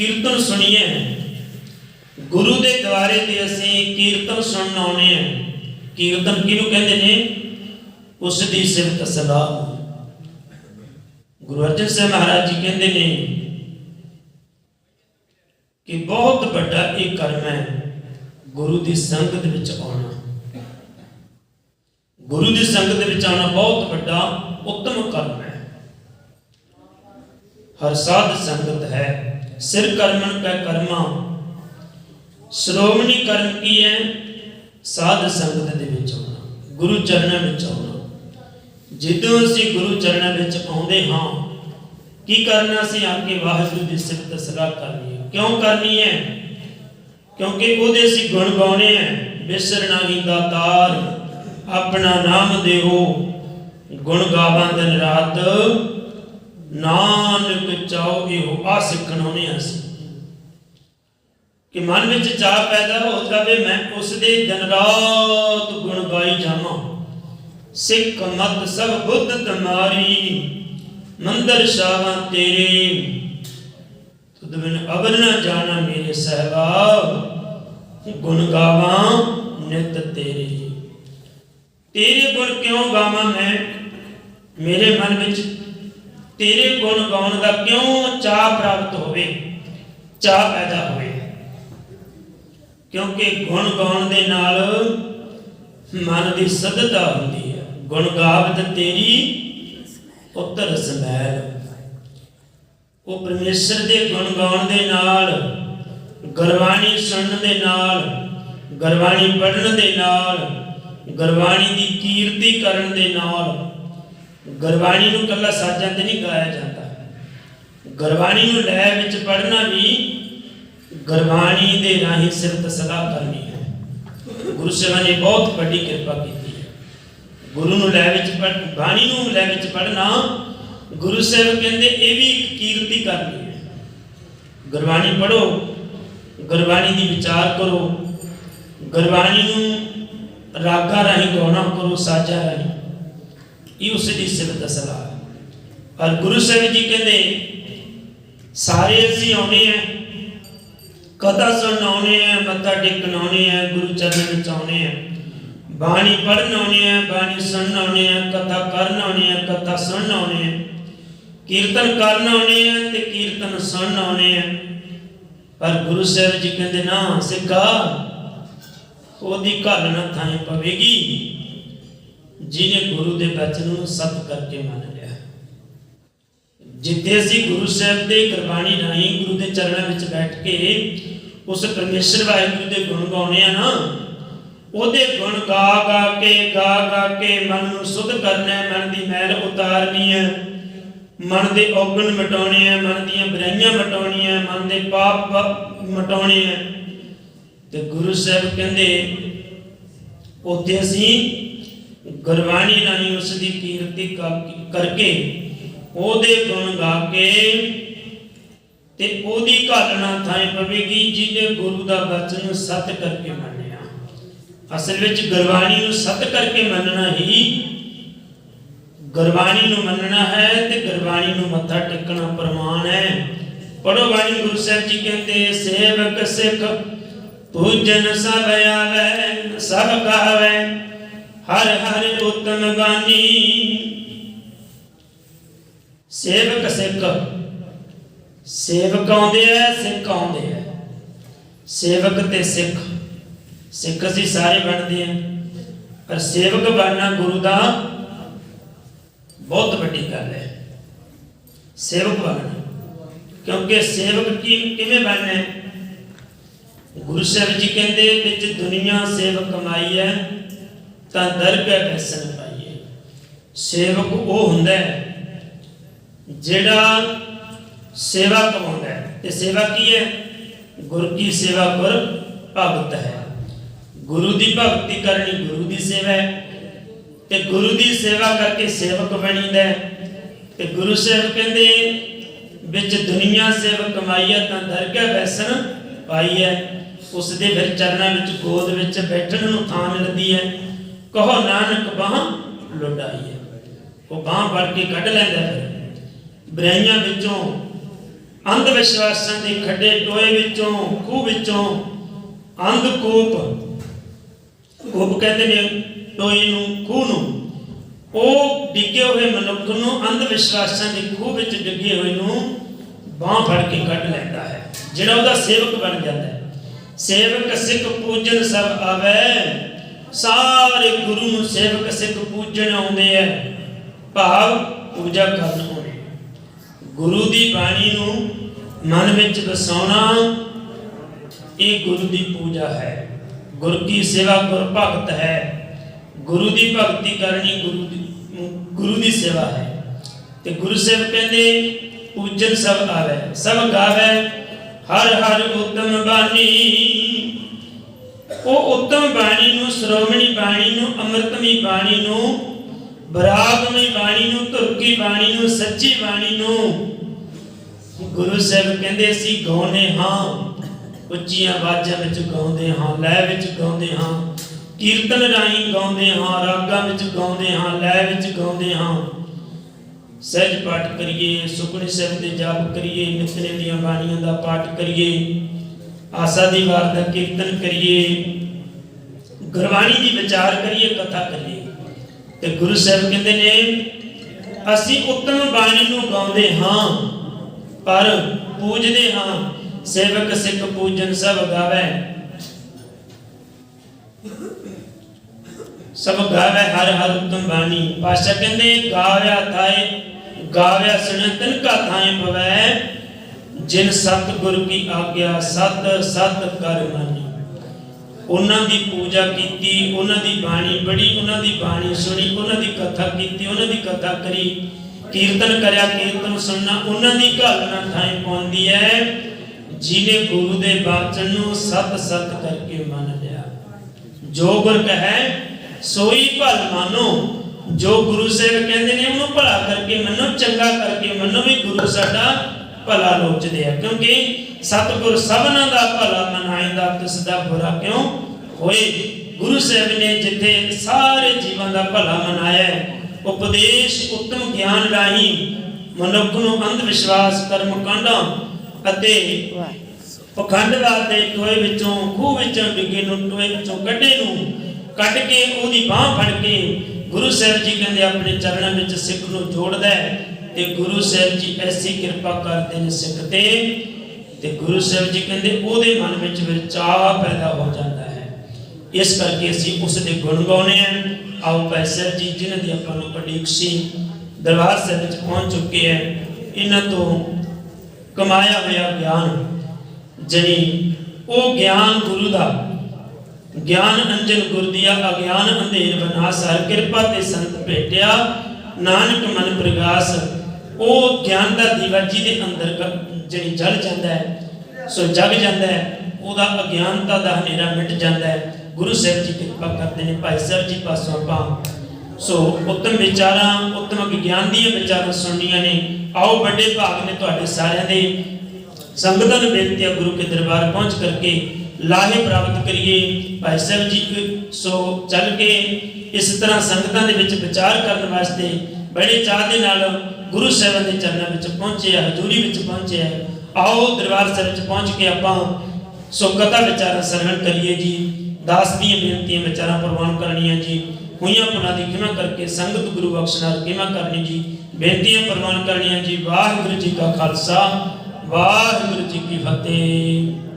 ਕੀਰਤਨ ਸੁਣੀਏ। ਗੁਰੂ ਦੇ ਦੁਆਰੇ ਤੇ ਅਸੀਂ ਕੀਰਤਨ ਸੁਣਨ ਆਉਣੇ ਆ ਕੀਰਤਨ ਕਿਹਨੂੰ ਕਹਿੰਦੇ ਨੇ? ਉਸ ਦੀ ਸਿਫਤ ਸਲਾਹ ਗੁਰੂ ਅਰਜਨ ਸਾਹਿਬ ਮਹਾਰਾਜ ਜੀ ਕਹਿੰਦੇ ਨੇ ਕਿ ਬਹੁਤ ਵੱਡਾ ਇਹ ਕਰਮ ਹੈ ਗੁਰੂ ਦੀ ਸੰਗਤ ਵਿੱਚ ਆਉਣਾ। ਗੁਰੂ ਦੀ ਸੰਗਤ ਵਿੱਚ ਆਉਣਾ ਬਹੁਤ ਵੱਡਾ ਉੱਤਮ ਕਰਮ ਹੈ। ਹਰ ਸਾਧ ਸੰਗਤ ਹੈ। ਸਿਰ ਕਰਮਨ ਕੈ ਕਰਮਾ, ਸ਼੍ਰੋਮਣੀ ਕਰਮ ਕੀ ਹੈ? ਸਾਧ ਸੰਗਤ ਦੇ ਵਿੱਚ ਆਉਣਾ, ਗੁਰੂ ਚਰਨਾਂ ਵਿੱਚ ਆਉਣਾ। ਜਦੋਂ ਅਸੀਂ ਗੁਰੂ ਚਰਨਾਂ ਵਿੱਚ ਆਉਂਦੇ ਹਾਂ, ਕੀ ਕਰਨਾ ਸੀ ਆ ਵਾਹਿਗੁਰੂ ਦੀ ਸਿਫਤ ਸਲਾਹ ਕਰਨੀ ਹੈ। ਕਿਉਂ ਕਰਨੀ ਹੈ? ਕਿਉਂਕਿ ਉਹਦੇ ਅਸੀਂ ਗੁਣ ਗਾਉਣੇ ਹੈ। ਬਿਸਰਨਾ ਹੀ ਦਾਤਾਰ ਆਪਣਾ ਨਾਮ ਦੇਵੋ ਗੁਣ ਗਾਵਾਂ ਦਿਨ ਰਾਤ ਨਾਨਕ ਚਾਉ ਇਹੋ ਆ ਸਿੱਖਣ ਹੋਣੇ ਅਸੀਂ। ਕਿ ਮਨ ਵਿੱਚ ਚਾਹ ਪੈਦਾ ਹੋ ਜਾਵੇ, ਮੈਂ ਉਸ ਦੇ ਦਿਨ ਰਾਤ ਗੁਣ ਗਾਈ ਜਾਵਾਂ। ਸਿੱਖ ਮਤ ਸਭ ਬੁੱਧ ਤੁਮਾਰੀ, ਮੰਦਰ ਸ਼ਾਵਾਂ ਤੇਰੇ। ਤੁਧ ਬਿਨ ਅਵਰ ਨਾ ਜਾਣਾ ਮੇਰੇ ਸਹਿਬਾ ਗੁਣ ਗਾਵਾਂ ਨਿਤ ਤੇਰੇ। ਤੇਰੇ ਗੁਣ ਕਿਉਂ ਗਾਵਾਂ ਮੈਂ? ਮੇਰੇ ਮਨ ਵਿੱਚ ਤੇਰੇ ਗੁਣ ਗਾਉਣ ਦਾ ਕਿਉਂ ਚਾਹ ਪ੍ਰਾਪਤ ਹੋਵੇ? ਚਾਹ ਪੈਦਾ ਹੋਵੇ। ਕਿਉਂਕਿ ਗੁਣ ਗਾਉਣ ਦੇ ਨਾਲ ਮਨ ਦੀ ਸਦਤਾ ਹੁੰਦੀ ਹੈ। ਗੁਣ ਗਾਵਤ ਤੇਰੀ ਉੱਤਰ ਸਮੈਲ ਉਹ ਪਰਮੇਸ਼ਰ ਦੇ ਗੁਣ ਗਾਉਣ ਦੇ ਨਾਲ, ਗੁਰਬਾਣੀ ਸੁਣਨ ਦੇ ਨਾਲ, ਗੁਰਬਾਣੀ ਪੜ੍ਹਨ ਦੇ ਨਾਲ, ਗੁਰਬਾਣੀ ਦੀ ਕੀਰਤੀ ਕਰਨ ਦੇ ਨਾਲ ਗੁਰਬਾਣੀ ਨੂੰ ਕੱਲਾ ਸਾਜ਼ਾਂ ਤੇ ਨਹੀਂ ਗਾਇਆ ਜਾਂਦਾ। ਗੁਰਬਾਣੀ ਨੂੰ ਲੈ ਵਿੱਚ ਪੜ੍ਹਨਾ ਵੀ ਗੁਰਬਾਣੀ ਦੇ ਰਾਹੀਂ ਸਿਰਤ ਸਲਾਹ ਕਰਨੀ ਹੈ। ਗੁਰੂ ਸਾਹਿਬਾਨ ਨੇ ਬਹੁਤ ਵੱਡੀ ਕਿਰਪਾ ਕੀਤੀ ਹੈ। ਗੁਰੂ ਨੂੰ ਲੈ ਵਿੱਚ ਪੜ੍ਹ, ਬਾਣੀ ਨੂੰ ਲੈ ਵਿੱਚ ਪੜ੍ਹਨਾ, ਗੁਰੂ ਸਾਹਿਬ ਕਹਿੰਦੇ ਇਹ ਵੀ ਇੱਕ ਕੀਰਤੀ ਕਰਨੀ ਹੈ। ਗੁਰਬਾਣੀ ਪੜੋ ਗੁਰਬਾਣੀ ਦੀ ਵਿਚਾਰ ਕਰੋ, ਗੁਰਬਾਣੀ ਨੂੰ ਰਾਗਾ ਰਾਹੀਂ ਗਾਉਣਾ ਕਰੋ, ਸਾਜਾ ਰਾਹੀਂ। ਇਹ ਉਸ ਦੀ ਸਿਫਤ ਸਲਾਹ ਹੈ। ਪਰ ਗੁਰੂ ਸਾਹਿਬ ਜੀ ਕਹਿੰਦੇ, ਸਾਰੇ ਅਸੀਂ ਆਉਨੇ ਆ ਕਥਾ ਸੁਣਨ ਆ ਮੱਥਾ ਟੇਕਣ ਆਉਨੇ ਆ ਗੁਰੂ ਚਰਨ ਵਿੱਚ ਆਉਨੇ ਆ ਬਾਣੀ ਪੜ੍ਹਨ ਆਉਨੇ ਆ ਬਾਣੀ ਸੁਣਨ ਆਉਨੇ ਆ ਕਥਾ ਕਰਨ ਆਉਨੇ ਆ ਕਥਾ ਸੁਣਨ ਆਉਨੇ ਆ ਕੀਰਤਨ ਕਰਨ ਆਉਨੇ ਆ ਤੇ ਕੀਰਤਨ ਸੁਣਨ ਆਉਨੇ ਆ ਪਰ ਗੁਰੂ ਸਾਹਿਬ ਜੀ ਕਹਿੰਦੇ, ਨਾ ਸਿੱਖਾ ਉਹਦੀ ਘੱਲ ਨਾ ਥਾਂ ਪਵੇਗੀ। ਜਿਹਨੇ ਗੁਰੂ ਦੇ ਬਚਨ ਨੂੰ ਸਤ ਕਰਕੇ ਮੰਨ ਲਿਆ। ਜਿੱਥੇ ਅਸੀਂ ਗੁਰੂ ਸਾਹਿਬ ਦੇ ਗੁਰਬਾਣੀ ਰਾਹੀਂ ਗੁਰੂ ਦੇ ਚਰਨਾਂ ਵਿੱਚ ਬੈਠ ਕੇ ਉਸ ਪਰਮੇਸ਼ਰ ਵਾਹਿਗੁਰੂ ਦੇ ਗੁਣ ਗਾਉਣੇ ਆ ਨਾ, ਉਹਦੇ ਗੁਣ ਗਾ ਗਾ ਕੇ, ਗਾ ਗਾ ਕੇ ਮਨ ਨੂੰ ਸੁਧ ਕਰਨਾ ਹੈ, ਮਨ ਦੀ ਮੈਲ ਉਤਾਰਨੀ ਹੈ। ਮਨ ਦੇ ਔਗਣ ਮਿਟਾਉਣੇ ਆ ਮਨ ਦੀਆਂ ਬੁਰਾਈਆਂ ਮਟਾਉਣੀਆਂ ਮਨ ਦੇ ਪਾਪ ਪ- ਮਿਟਾਉਣੇ ਤੇ ਗੁਰੂ ਸਾਹਿਬ ਕਹਿੰਦੇ, ਉੱਥੇ ਅਸੀਂ ਗੁਰਬਾਣੀ ਰਾਹੀਂ ਉਸ ਦੀ ਕੀਰਤੀ ਕਰਕੇ ਉਹਦੇ ਗੁਣ ਗਾ ਕੇ ਤੇ ਉਹਦੀ ਘਾਲਣਾ ਥਾਂ ਪਵੇਗੀ ਜਿਹਨੇ ਗੁਰੂ ਦਾ ਬਚਨ ਸਤ ਕਰਕੇ ਮੰਨਿਆ। ਅਸਲ ਵਿੱਚ ਗੁਰਬਾਣੀ ਨੂੰ ਸਤ ਕਰਕੇ ਮੰਨਣਾ ਹੀ ਗੁਰਬਾਣੀ ਨੂੰ ਮੰਨਣਾ ਹੈ ਤੇ ਗੁਰਬਾਣੀ ਨੂੰ ਮੱਥਾ ਟੇਕਣਾ ਪ੍ਰਮਾਣ ਹੈ। ਪੜੋ ਬਾਣੀ ਗੁਰੂ ਸਾਹਿਬ ਜੀ ਕਹਿੰਦੇ, ਸੇਵਕ ਸਿੱਖ, ਪੂਜਨ ਸਭ ਆਵੇ, ਸਭ ਕਹਾਵੇ ਹਰ ਹਰ ਉਤਮ ਬਾਣੀ ਸੇਵਕ ਸਿੱਖ, ਸੇਵਕ ਆਉਂਦੇ ਆ, ਸਿੱਖ ਆਉਂਦੇ ਆ। ਸੇਵਕ ਤੇ ਸਿੱਖ ਸਿੱਖ ਅਸੀਂ ਸਾਰੇ ਬਣਦੇ ਆ। ਪਰ ਸੇਵਕ ਬਣਨਾ ਗੁਰੂ ਦਾ ਬਹੁਤ ਵੱਡੀ ਗੱਲ ਹੈ। ਸੇਵਕ ਬਣਨਾ। ਕਿਉਂਕਿ ਸੇਵਕ ਕੀ ਕਿਵੇਂ ਬਣਨਾ ਗੁਰੂ ਸਾਹਿਬ ਜੀ ਕਹਿੰਦੇ, ਵਿੱਚ ਦੁਨੀਆ ਸੇਵਕ ਕਮਾਈ ਹੈ। ਤਾਂ ਦਰਗਾਹ ਬੈਸਨ ਪਾਈਏ। ਸੇਵਕ ਉਹ ਹੁੰਦਾ ਹੈ ਜਿਹੜਾ ਸੇਵਾ ਕਮਾਉਂਦਾ ਹੈ। ਤੇ ਸੇਵਾ ਕੀ ਹੈ? ਗੁਰ ਕੀ ਸੇਵਾ ਕਰ ਭਗਤ ਹੈ। ਗੁਰੂ ਦੀ ਭਗਤੀ ਕਰਨੀ ਗੁਰੂ ਦੀ ਸੇਵਾ ਹੈ। ਤੇ ਗੁਰੂ ਦੀ ਸੇਵਾ ਕਰਕੇ ਸੇਵਕ ਬਣੀਦਾ ਤੇ ਗੁਰੂ ਸਾਹਿਬ ਕਹਿੰਦੇ, ਵਿੱਚ ਦੁਨੀਆ ਸੇਵਕ ਕਮਾਈ ਹੈ ਤਾਂ ਦਰਗਾਹ ਬੈਸਣ ਪਾਈ ਹੈ। ਉਸ ਦੇ ਫਿਰ ਚਰਨਾਂ ਵਿੱਚ, ਗੋਦ ਵਿੱਚ ਬੈਠਣ ਨੂੰ ਥਾਂ ਮਿਲਦੀ ਹੈ। ਕਹੋ ਨਾਨਕ ਬਾਹ ਲੁੱਟਾਈ ਉਹ ਬਾਹ ਫੜ ਕੇ ਕੱਢ ਲੈਂਦਾ ਫਿਰ। ਬੁਰਾਈਆਂ ਵਿੱਚੋਂ, ਅੰਧ ਵਿਸ਼ਵਾਸਾਂ ਦੇ ਖੱਡੇ ਟੋਏ ਵਿੱਚੋਂ, ਖੂਹ ਵਿੱਚੋਂ ਅੰਧ ਕੂਪ। ਕੂਪ ਕਹਿੰਦੇ ਨੇ ਟੋਏ ਨੂੰ, ਖੂਹ ਨੂੰ। ਉਹ ਡਿੱਗੇ ਹੋਏ ਮਨੁੱਖ ਨੂੰ, ਅੰਧ ਵਿਸ਼ਵਾਸਾਂ ਦੇ ਖੂਹ ਵਿੱਚ ਡਿੱਗੇ ਹੋਏ ਨੂੰ ਬਾਹ ਫੜ ਕੇ ਕੱਢ ਲੈਂਦਾ ਹੈ। ਜਿਹੜਾ ਉਹਦਾ ਸੇਵਕ ਬਣ ਜਾਂਦਾ ਹੈ। ਸੇਵਕ, ਸਿੱਖ, ਪੂਜਨ ਸਭ ਆਵੇ। ਸਾਰੇ ਗੁਰੂ ਸੇਵਕ ਸਿੱਖ ਪੂਜਣ ਆਉਂਦੇ ਆ। ਭਾਵ ਪੂਜਾ ਕਰਨ ਆਉਂਦੇ ਗੁਰੂ ਦੀ ਬਾਣੀ ਨੂੰ ਮਨ ਵਿੱਚ ਵਸਾਉਣਾ ਇਹ ਗੁਰੂ ਦੀ ਪੂਜਾ ਹੈ। ਗੁਰ ਕੀ ਸੇਵਾ ਗੁਰ ਭਗਤ ਹੈ। ਗੁਰੂ ਦੀ ਭਗਤੀ ਕਰਨੀ ਗੁਰੂ ਦੀ ਗੁਰੂ ਦੀ ਸੇਵਾ ਹੈ। ਤੇ ਗੁਰੂ ਸਾਹਿਬ ਕਹਿੰਦੇ, ਪੂਜਨ ਸਭ ਆਵੇ, ਸਭ ਗਾਵੇ, ਹਰ ਹਰ ਉਤਮ ਬਾਣੀ। ਉਹ ਉਤਮ ਬਾਣੀ ਨੂੰ, ਸ਼੍ਰੋਮਣੀ ਬਾਣੀ ਨੂੰ ਅੰਮ੍ਰਿਤਮੀ ਬਾਣੀ ਨੂੰ, ਬਰਾਗਮਈ ਬਾਣੀ ਨੂੰ ਧੁਰਕੀ ਬਾਣੀ ਨੂੰ, ਸੱਚੀ ਬਾਣੀ ਨੂੰ ਗੁਰੂ ਸਾਹਿਬ ਕਹਿੰਦੇ ਅਸੀਂ ਗਾਉਨੇ ਹਾਂ। ਉੱਚੀਆਂ ਆਵਾਜ਼ਾਂ ਵਿੱਚ ਗਾਉਂਦੇ ਹਾਂ, ਲੈ ਵਿੱਚ ਗਾਉਂਦੇ ਹਾਂ। ਕੀਰਤਨ ਰਾਹੀਂ ਗਾਉਂਦੇ ਹਾਂ, ਰਾਗਾਂ ਵਿੱਚ ਗਾਉਂਦੇ ਹਾਂ, ਲੈ ਵਿੱਚ ਗਾਉਂਦੇ ਹਾਂ। ਸਹਿਜ ਪਾਠ ਕਰੀਏ ਸੁਖਣੀ ਸਾਹਿਬ ਦੇ ਜਾਪ ਕਰੀਏ ਨਿਤਨੇ ਦੀਆਂ ਬਾਣੀਆਂ ਦਾ ਪਾਠ ਕਰੀਏ। ਆਸਾ ਦੀ ਵਾਰ ਦਾ ਕੀਰਤਨ ਕਰੀਏ, ਗੁਰਬਾਣੀ ਦੀ ਵਿਚਾਰ ਕਰੀਏ, ਕਥਾ ਕਰੀਏ। ਤੇ ਗੁਰੂ ਸਾਹਿਬ ਕਹਿੰਦੇ ਨੇ, ਅਸੀਂ ਉੱਤਮ ਬਾਣੀ ਨੂੰ ਗਾਉਂਦੇ ਹਾਂ, ਪਰ ਪੂਜਦੇ ਹਾਂ, ਸੇਵਕ ਸਿੱਖ ਪੂਜਨ ਸਭ ਗਾਵੇ। ਸਭ ਗਾਵੇ ਹਰ ਹਰ ਉਤਮ ਬਾਣੀ। ਪਾਸ਼ਾ ਕਹਿੰਦੇ, ਗਾਵਿਆ ਥਾਏ, ਗਾਵਿਆ ਸੁਣਤਨ ਕਾ ਥਾਏ ਪਵੈ ਜਿਨ ਸਤ ਗੁਰ ਕੀ ਆਗਿਆ, ਸਤ ਸਤ ਕਰ ਮਾਨੀ ਉਹਨਾਂ ਦੀ ਪੂਜਾ ਕੀਤੀ, ਉਹਨਾਂ ਦੀ ਬਾਣੀ ਪੜ੍ਹੀ, ਉਹਨਾਂ ਦੀ ਬਾਣੀ ਸੁਣੀ, ਉਹਨਾਂ ਦੀ ਕਥਾ ਕੀਤੀ, ਉਹਨਾਂ ਦੀ ਕਥਾ ਕਰੀ। ਕੀਰਤਨ ਕਰਿਆ, ਕੀਰਤਨ ਸੁਣਨਾ ਉਹਨਾਂ ਦੀ ਗੱਲ ਨਾਲ ਥਾਂ ਪਾਉਂਦੀ ਹੈ ਜਿਹਨੇ ਗੁਰੂ ਦੇ ਬਾਚਨ ਨੂੰ ਸਤ ਸਤ ਕਰਕੇ ਮੰਨ ਲਿਆ। ਜੋ ਗੁਰ ਕਹੈ, ਸੋਈ ਭਲ ਮਾਨੋ। ਜੋ ਗੁਰੂ ਸਾਹਿਬ ਕਹਿੰਦੇ ਨੇ, ਉਹਨੂੰ ਭਲਾ ਕਰਕੇ ਮੰਨੋ, ਚੰਗਾ ਕਰਕੇ ਮੰਨੋ ਵੀ ਗੁਰੂ ਸਾਡਾ ਭਲਾ ਲੋਚਦੇ ਆ। ਕਿਉਂਕਿ ਸਤਿਗੁਰ ਸਭਨਾਂ ਦਾ ਭਲਾ ਮਨਾਇਂਦਾ ਤਿਸ ਦਾ ਬੁਰਾ ਕਿਉਂ? ਹੋਏ ਗੁਰੂ ਸਾਹਿਬ ਨੇ ਜਿੱਥੇ ਸਾਰੇ ਜੀਵਨ ਦਾ ਭਲਾ ਮਨਾਇਆ ਉਪਦੇਸ਼ ਉੱਤਮ ਗਿਆਨ ਰਾਹੀਂ ਮਨੁੱਖ ਨੂੰ ਅੰਧ ਵਿਸ਼ਵਾਸ ਕਰਮ ਕਾਂਡਾਂ ਅਤੇ ਪਖੰਡਵਾਦ ਦੇ ਟੋਏ ਵਿੱਚੋਂ, ਖੂਹ ਵਿੱਚੋਂ ਡਿੱਗੇ ਨੂੰ, ਟੋਏ ਵਿੱਚੋਂ ਕੱਢੇ ਨੂੰ ਕੱਢ ਕੇ ਉਹਦੀ ਬਾਹ ਫੜ ਕੇ ਗੁਰੂ ਸਾਹਿਬ ਜੀ ਕਹਿੰਦੇ ਆਪਣੇ ਚਰਨਾਂ ਵਿੱਚ ਸਿੱਖ ਨੂੰ ਜੋੜਦਾ ਹੈ। ਤੇ ਗੁਰੂ ਸਾਹਿਬ ਜੀ ਐਸੀ ਕਿਰਪਾ ਕਰਦੇ ਨੇ ਸਿੱਖ ਤੇ ਤੇ ਗੁਰੂ ਸਾਹਿਬ ਜੀ ਕਹਿੰਦੇ ਉਹਦੇ ਮਨ ਵਿੱਚ ਫਿਰ ਪੈਦਾ ਹੋ ਜਾਂਦਾ ਹੈ। ਇਸ ਕਰਕੇ ਅਸੀਂ ਉਸ ਦੇ ਗੁਣ ਗਾਉਣੇ ਆ ਆਓ ਭਾਈ ਸਾਹਿਬ ਜੀ, ਜਿਨ੍ਹਾਂ ਦੀ ਆਪਾਂ ਨੂੰ ਪੜੀਕ ਸੀ, ਦਰਬਾਰ ਸਾਹਿਬ ਵਿੱਚ ਪਹੁੰਚ ਚੁੱਕੇ ਹੈ। ਇਹਨਾਂ ਤੋਂ ਕਮਾਇਆ ਹੋਇਆ ਗਿਆਨ ਜਨੀ ਉਹ ਗਿਆਨ ਗੁਰੂ ਦਾ, ਗਿਆਨ ਅੰਜਨ ਗੁਰ ਦੀਆ ਅਗਿਆਨ ਅੰਧੇਰ ਬਨਾਸ, ਹਰ ਕਿਰਪਾ ਤੇ ਸੰਤ ਭੇਟਿਆ। ਨਾਨਕ ਮਨ ਪ੍ਰਗਾਸ ਉਹ ਗਿਆਨ ਦਾ ਦੀਵਾ ਜਿਹਦੇ ਅੰਦਰ ਜਿਹੜੀ ਜਲ ਜਾਂਦਾ ਹੈ, ਸੋ ਜਗ ਜਾਂਦਾ ਹੈ, ਉਹਦਾ ਅਗਿਆਨਤਾ ਦਾ ਹਨੇਰਾ ਮਿਟ ਜਾਂਦਾ ਹੈ। ਗੁਰੂ ਸਾਹਿਬ ਜੀ ਕਿਰਪਾ ਕਰਦੇ ਨੇ, ਭਾਈ ਸਾਹਿਬ ਜੀ ਪਾਸੋਂ ਆਪਾਂ। ਸੋ ਉੱਤਮ ਵਿਚਾਰਾਂ, ਉੱਤਮ ਗਿਆਨ ਦੀਆਂ ਵਿਚਾਰਾਂ ਸੁਣਨੀਆਂ ਨੇ। ਆਓ ਵੱਡੇ ਭਾਗ ਨੇ ਤੁਹਾਡੇ ਸਾਰਿਆਂ ਦੇ। ਸੰਗਤਾਂ ਨੂੰ ਬੇਨਤੀ ਹੈ ਗੁਰੂ ਕੇ ਦਰਬਾਰ ਪਹੁੰਚ ਕਰਕੇ ਲਾਹੇ ਪ੍ਰਾਪਤ ਕਰੀਏ। ਭਾਈ ਸਾਹਿਬ ਜੀ, ਸੋ ਚੱਲ ਕੇ ਇਸ ਤਰ੍ਹਾਂ ਸੰਗਤਾਂ ਦੇ ਵਿੱਚ ਵਿਚਾਰ ਕਰਨ ਵਾਸਤੇ ਬੜੇ ਚਾਹ ਦੇ ਨਾਲ ਗੁਰੂ ਸਾਹਿਬਾਨ ਦੇ ਚਰਨਾਂ ਵਿੱਚ ਪਹੁੰਚੇ ਆ, ਹਜ਼ੂਰੀ ਵਿੱਚ ਪਹੁੰਚੇ ਆ। ਆਓ ਦਰਬਾਰ ਸਾਹਿਬ ਵਿੱਚ ਪਹੁੰਚ ਕੇ ਆਪਾਂ ਸੋ ਕਥਾ ਵਿਚਾਰਾਂ ਸਰਵਣ ਕਰੀਏ ਜੀ, ਦਾਸ ਦੀਆਂ ਬੇਨਤੀਆਂ ਵਿਚਾਰਾਂ ਪ੍ਰਵਾਨ ਕਰਨੀਆਂ ਜੀ, ਹੋਈਆਂ ਭੁਲਾਂ ਦੀ ਖਿਮਾ ਕਰਕੇ ਸੰਗਤ ਗੁਰੂ ਬਖਸ਼ਨਾਰ ਖਿਮਾ ਕਰਨੀ ਜੀ, ਬੇਨਤੀਆਂ ਪ੍ਰਵਾਨ ਕਰਨੀਆਂ ਜੀ। ਵਾਹਿਗੁਰੂ ਜੀ ਕਾ ਖਾਲਸਾ, ਵਾਹਿਗੁਰੂ ਜੀ ਕੀ ਫਤਿਹ।